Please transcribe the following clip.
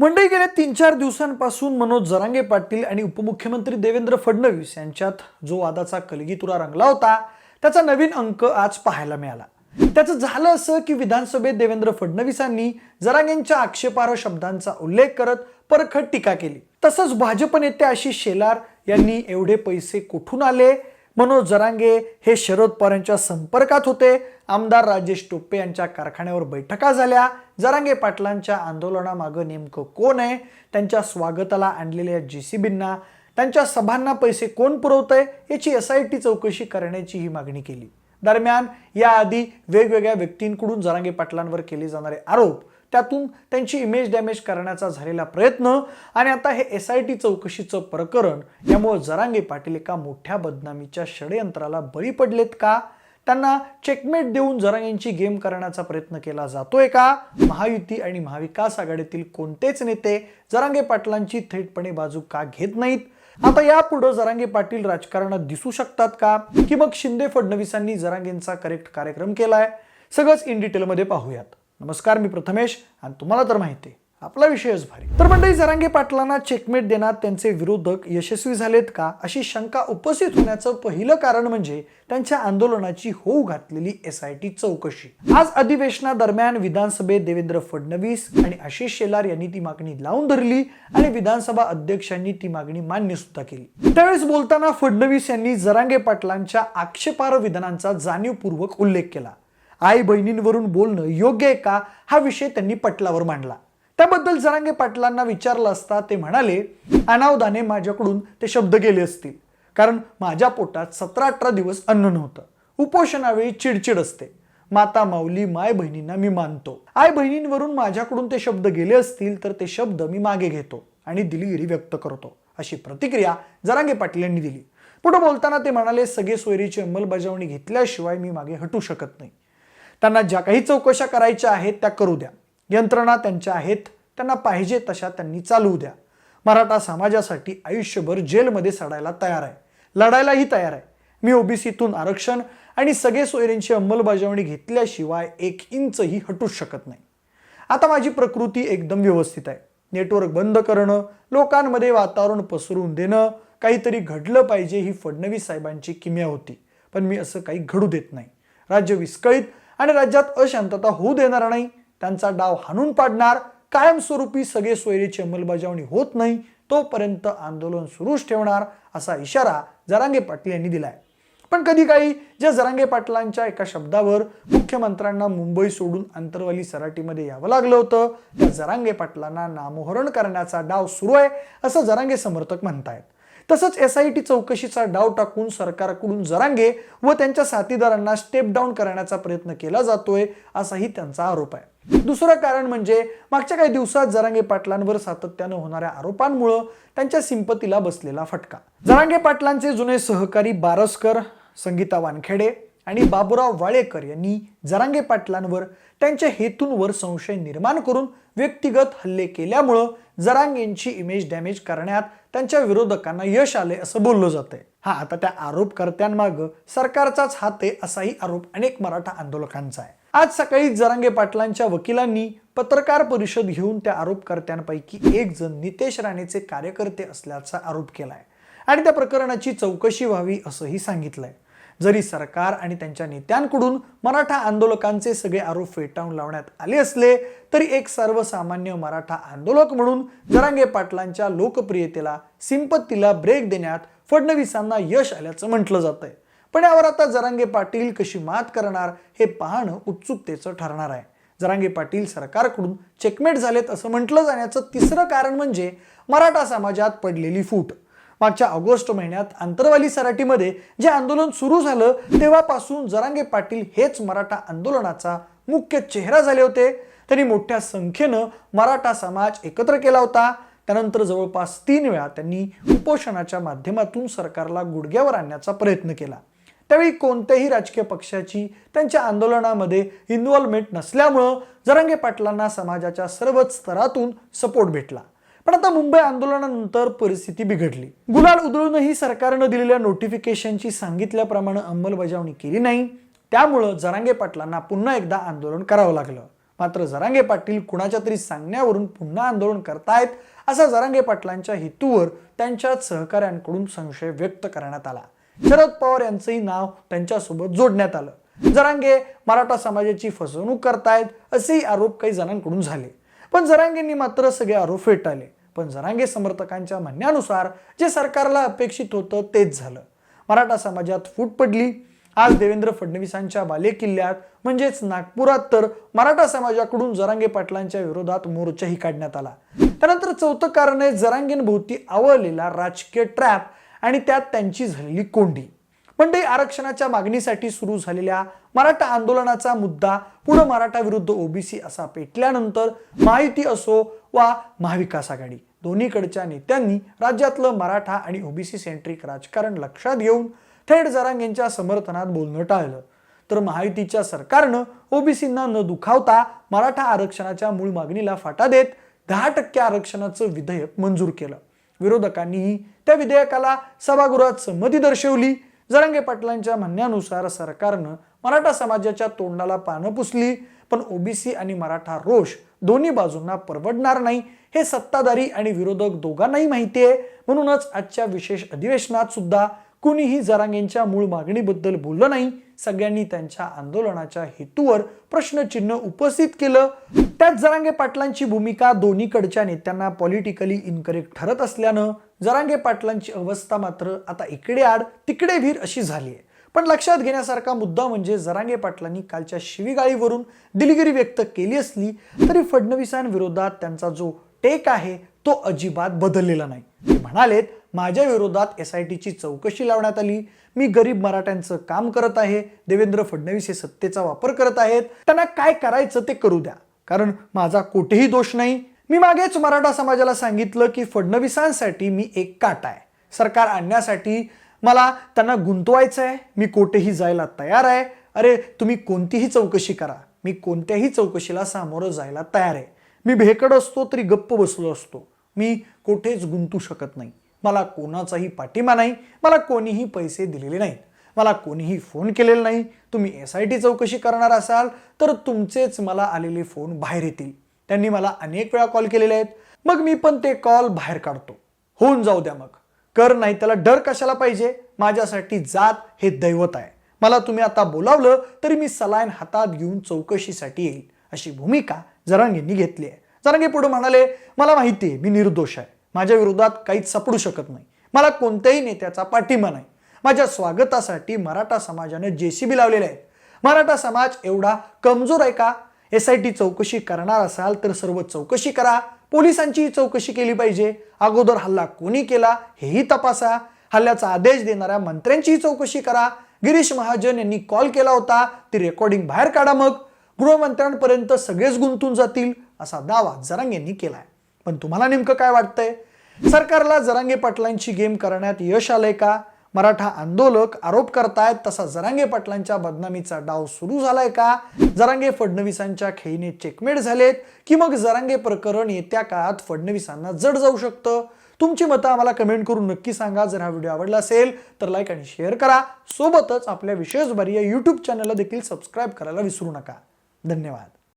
मंडळी गेल्या तीन चार दिवसांपासून मनोज जरांगे पाटील आणि उपमुख्यमंत्री देवेंद्र फडणवीस यांच्यात जो वादाचा कलगीतुरा रंगला होता त्याचा नवीन अंक आज पाहायला मिळाला. त्याचं झालं असं की विधानसभेत देवेंद्र फडणवीसांनी जरांगेंच्या आक्षेपार्ह शब्दांचा उल्लेख करत परखड टीका केली. तसंच भाजप नेते आशिष शेलार यांनी एवढे पैसे कुठून आले? मनोज जरांगे हे शरद पवारांच्या संपर्कात होते. आमदार राजेश टोपे यांच्या कारखान्यावर बैठका झाल्या. जरांगे पाटलांच्या आंदोलनामागं नेमकं कोण आहे? त्यांच्या स्वागताला आणलेल्या जी सी बींना त्यांच्या सभांना पैसे कोण पुरवतंय? याची एस आय टी चौकशी करण्याची ही मागणी केली. दरम्यान याआधी वेगवेगळ्या व्यक्तींकडून जरांगे पाटलांवर केले जाणारे आरोप त्यातून त्यांची इमेज डॅमेज करण्याचा झालेला प्रयत्न आणि आता हे एस आय टी चौकशीचं प्रकरण यामुळे जरांगे पाटील एका मोठ्या बदनामीच्या षडयंत्राला बळी पडलेत का? त्यांना चेकमेट देऊन जरांगेंची गेम करण्याचा प्रयत्न केला जातोय का? महायुती आणि महाविकास आघाडीतील कोणतेच नेते जरांगे पाटलांची थेटपणे बाजू का घेत नाहीत? आता यापुढे जरांगे पाटील राजकारणात दिसू शकतात का? की मग शिंदे फडणवीसांनी जरांगेंचा करेक्ट कार्यक्रम केलाय? सगळंच इन डिटेलमध्ये पाहूयात. नमस्कार मी प्रथमेश आणि तुम्हाला तर माहिती आहे आपला विषयच भारी. तर मंडळी जरांगे पाटलांना चेकमेट देण्यात त्यांचे विरोधक यशस्वी झालेत का? अशी शंका उपस्थित होण्याचं पहिलं कारण म्हणजे त्यांच्या आंदोलनाची होऊ घातलेली एस आय टी चौकशी. आज अधिवेशनादरम्यान विधानसभेत देवेंद्र फडणवीस आणि आशिष शेलार यांनी ती मागणी लावून धरली आणि विधानसभा अध्यक्षांनी ती मागणी मान्य सुद्धा केली. त्यावेळेस बोलताना फडणवीस यांनी जरांगे पाटलांच्या आक्षेपार्ह विधानांचा जाणीवपूर्वक उल्लेख केला. आई बहिणींवरून बोलणं योग्य आहे का? हा विषय त्यांनी पटलावर मांडला. त्याबद्दल जरांगे पाटलांना विचारलं असता ते म्हणाले अनावधाने माझ्याकडून ते शब्द गेले असतील. कारण माझ्या पोटात सतरा अठरा दिवस अन्न नव्हतं. उपोषणावेळी चिडचिड असते. माता माऊली माय बहिणींना मी मानतो. आई बहिणींवरून माझ्याकडून ते शब्द गेले असतील तर ते शब्द मी मागे घेतो आणि दिलगिरी व्यक्त करतो अशी प्रतिक्रिया जरांगे पाटील यांनी दिली. पुढे बोलताना ते म्हणाले सगळे सोयरीची अंमलबजावणी घेतल्याशिवाय मी मागे हटू शकत नाही. त्यांना ज्या काही चौकशा करायच्या आहेत त्या करू द्या. यंत्रणा त्यांच्या आहेत त्यांना पाहिजे तशा त्यांनी चालवू द्या. मराठा समाजासाठी आयुष्यभर जेलमध्ये सडायला तयार आहे. लढायलाही तयार आहे. मी ओबीसीतून आरक्षण आणि सगळे सोयरींची अंमलबजावणी घेतल्याशिवाय एक इंचही हटूच शकत नाही. आता माझी प्रकृती एकदम व्यवस्थित आहे. नेटवर्क बंद करणं लोकांमध्ये वातावरण पसरून देणं काहीतरी घडलं पाहिजे ही फडणवीस साहेबांची किम्या होती. पण मी असं काही घडू देत नाही. राज्य विस्कळीत आणि राज्यात अशांतता होऊ देणार नाही. त्यांचा डाव हाणून पाडणार. कायमस्वरूपी सगळे सोयरीची अंमलबजावणी होत नाही. तोपर्यंत आंदोलन सुरूच ठेवणार असा इशारा जरांगे पाटील यांनी दिलाय. पण कधी काही ज्या जरांगे पाटलांच्या एका शब्दावर मुख्यमंत्र्यांना मुंबई सोडून अंतरवाली सराटीमध्ये यावं लागलं होतं त्या जरांगे पाटलांना नामोहरण करण्याचा डाव सुरू आहे असं जरांगे समर्थक म्हणतायत. तसंच एस आय टी चौकशीचा डाव टाकून सरकारकडून जरांगे व त्यांच्या साथीदारांना स्टेप डाऊन करण्याचा प्रयत्न केला जातोय असाही त्यांचा आरोप आहे. दुसरं कारण म्हणजे मागच्या काही दिवसात जरांगे पाटलांवर सातत्यानं होणाऱ्या आरोपांमुळं त्यांच्या सिंपतीला बसलेला फटका. जरांगे पाटलांचे जुने सहकारी बारसकर संगीता वानखेडे आणि बाबुराव वाळेकर यांनी जरांगे पाटलांवर त्यांच्या हेतूंवर संशय निर्माण करून व्यक्तिगत हल्ले केल्यामुळं जरांगेंची इमेज डॅमेज करण्यात त्यांच्या विरोधकांना यश आले असं बोललं जातंय. हा आता त्या आरोपकर्त्यांमाग सरकारचाच हात आहे असाही आरोप अनेक मराठा आंदोलकांचा आहे. आज सकाळी जरांगे पाटलांच्या वकिलांनी पत्रकार परिषद घेऊन त्या आरोपकर्त्यांपैकी एक जण नितेश राणेचे कार्यकर्ते असल्याचा आरोप केलाय. आणि त्या प्रकरणाची चौकशी व्हावी असंही सांगितलंय. जरी सरकार आणि त्यांच्या नेत्यांकडून मराठा आंदोलकांचे सगळे आरोप फेटाळून लावण्यात आले असले तरी एक सर्वसामान्य मराठा आंदोलक म्हणून जरांगे पाटलांच्या लोकप्रियतेला सिंपत्तीला ब्रेक देण्यात फडणवीसांना यश आल्याचं म्हटलं जात आहे पण यावर आता जरांगे पाटील कशी मात करणार हे पाहणं उत्सुकतेचं ठरणार आहे. जरांगे पाटील सरकारकडून चेकमेट झालेत असं म्हटलं जाण्याचं तिसरं कारण म्हणजे मराठा समाजात पडलेली फूट. मागच्या ऑगस्ट महिन्यात आंतरवाली सराटीमध्ये जे आंदोलन सुरू झालं तेव्हापासून जरांगे पाटील हेच मराठा आंदोलनाचा मुख्य चेहरा झाले होते. त्यांनी मोठ्या संख्येनं मराठा समाज एकत्र केला होता. त्यानंतर जवळपास तीन वेळा त्यांनी उपोषणाच्या माध्यमातून सरकारला गुडघ्यावर आणण्याचा प्रयत्न केला. त्यावेळी कोणत्याही राजकीय पक्षाची त्यांच्या आंदोलनामध्ये इन्व्हॉल्वमेंट नसल्यामुळं जरांगे पाटलांना समाजाच्या सर्वच स्तरातून सपोर्ट भेटला. पण आता मुंबई आंदोलनानंतर परिस्थिती बिघडली. गुलाल उधळूनही सरकारनं दिलेल्या नोटिफिकेशनची सांगितल्याप्रमाणे अंमलबजावणी केली नाही. त्यामुळं जरांगे पाटलांना पुन्हा एकदा आंदोलन करावं लागलं. मात्र जरांगे पाटील कुणाच्या तरी सांगण्यावरून पुन्हा आंदोलन करतायत असा जरांगे पाटलांच्या हेतूवर त्यांच्या सहकाऱ्यांकडून संशय व्यक्त करण्यात आला. शरद पवार यांचंही नाव त्यांच्यासोबत जोडण्यात आलं. जरांगे मराठा समाजाची फसवणूक करतायत असेही आरोप काही जणांकडून झाले. पण जरांगेंनी मात्र सगळे आरोप फेटाळले. पण जरांगे समर्थकांच्या म्हणण्यानुसार जे सरकारला अपेक्षित होतं तेच झालं. मराठा समाजात फूट पडली. आज देवेंद्र फडणवीसांच्या बालेकिल्ल्यात म्हणजेच नागपुरात तर मराठा समाजाकडून जरांगे पाटलांच्या विरोधात मोर्चाही काढण्यात आला. त्यानंतर चौथं कारण आहे जरांगेंभोवती आवळलेला राजकीय ट्रॅप आणि त्यात त्यांची झालेली कोंडी. पण ते आरक्षणाच्या मागणीसाठी सुरू झालेल्या मराठा आंदोलनाचा मुद्दा पुढं मराठा विरुद्ध ओबीसी असा पेटल्यानंतर माहिती असो वा महाविकास आघाडी दोन्हीकडच्या नेत्यांनी राज्यातलं मराठा आणि ओबीसी सेंट्रिक राजकारण लक्षात घेऊन थेट जरांग यांच्या समर्थनात बोलणं टाळलं. तर महायुतीच्या सरकारनं ओबीसींना न दुखावता मराठा आरक्षणाच्या मूळ मागणीला फाटा देत दहा टक्के आरक्षणाचं विधेयक मंजूर केलं. विरोधकांनीही त्या विधेयकाला सभागृहात संमती दर्शवली. जरांगे पाटलांच्या म्हणण्यानुसार सरकारनं मराठा समाजाच्या तोंडाला पानं पुसली पण ओबीसी आणि मराठा रोष दोन्ही बाजूंना परवडणार नाही. हे सत्ताधारी आणि विरोधक दोघांनाही माहिती आहे. म्हणूनच आजच्या विशेष अधिवेशनात सुद्धा कुणीही जरांगेंच्या मूळ मागणीबद्दल बोललं नाही. सगळ्यांनी त्यांच्या आंदोलनाच्या हेतूवर प्रश्नचिन्ह उपस्थित केलं. त्यात जरांगे पाटलांची भूमिका दोन्हीकडच्या नेत्यांना पॉलिटिकली इनकरेक्ट ठरत असल्यानं जरांगे पाटलांची अवस्था मात्र आता इकडे आड तिकडे भीर अशी झाली आहे पण लक्षात घेण्यासारखा मुद्दा म्हणजे जरांगे पाटलांनी कालच्या शिवीगाळीवरून दिलगिरी व्यक्त केली असली तरी फडणवीसांविरोधात त्यांचा जो टेक आहे तो अजिबात बदललेला नाही. ते म्हणालेत माझ्या विरोधात एस आय टीची चौकशी लावण्यात आली. मी गरीब मराठ्यांचं काम करत आहे. देवेंद्र फडणवीस हे सत्तेचा वापर करत आहेत. त्यांना काय करायचं ते करू द्या. कारण माझा कुठेही दोष नाही. मी मागेच मराठा समाजाला सांगितलं की फडणवीसांसाठी मी एक काट आहे. सरकार आणण्यासाठी मला त्यांना गुंतवायचं आहे मी कोठेही जायला तयार आहे. अरे तुम्ही कोणतीही चौकशी करा. मी कोणत्याही चौकशीला सामोरं जायला तयार आहे. मी भेकड असतो तरी गप्प बसलो असतो. मी कुठेच गुंतू शकत नाही. मला कोणाचाही पाठिंबा नाही. मला कोणीही पैसे दिलेले नाहीत. मला कोणीही फोन केलेला नाही. तुम्ही एस आय टी चौकशी करणार असाल तर तुमचेच मला आलेले फोन बाहेर येतील. त्यांनी मला अनेक वेळा कॉल केलेले आहेत. मग मी पण ते कॉल बाहेर काढतो. होऊन जाऊ द्या मग. कर नाही त्याला डर कशाला पाहिजे? माझ्यासाठी जात हे दैवत आहे. मला तुम्ही आता बोलावलं तरी मी सलाईन हातात घेऊन चौकशीसाठी येईल अशी भूमिका जरांगेंनी घेतली आहे. जरांगे पुढे म्हणाले मला माहिती आहे मी निर्दोष आहे. माझ्या विरोधात काहीच सापडू शकत नाही. मला कोणत्याही नेत्याचा पाठिंबा नाही. माझ्या स्वागतासाठी मराठा समाजाने जेसीबी लावलेले आहेत. मराठा समाज एवढा कमजोर आहे का? एस आय टी चौकशी करणार असाल तर सर्व चौकशी करा. पोलिसांची चौकशी केली पाहिजे. अगोदर हल्ला कोणी केला हेही तपासा. हल्ल्याचा आदेश देणाऱ्या मंत्र्यांचीही चौकशी करा. गिरीश महाजन यांनी कॉल केला होता ती रेकॉर्डिंग बाहेर काढा मग. गृहमंत्र्यांपर्यंत सगळेच गुंतून जातील असा दावा जरांग यांनी केलाय. पण तुम्हाला नेमकं काय वाटतंय? सरकारला जरांगे पाटलांची गेम करण्यात यश आलंय का? मराठा आंदोलक आरोप करतायत तसा जरांगे पाटलांच्या बदनामीचा डाव सुरू झालाय का? जरांगे फडणवीसांच्या खेळीने चेकमेट झालेत की मग जरांगे प्रकरण येत्या काळात फडणवीसांना जड जाऊ शकतं? तुमची मतं आम्हाला कमेंट करून नक्की सांगा. जर हा व्हिडिओ आवडला असेल तर लाईक आणि शेअर करा. सोबतच आपल्या विशेष बारी या यूट्यूब चॅनलला देखील सबस्क्राईब करायला विसरू नका. धन्यवाद.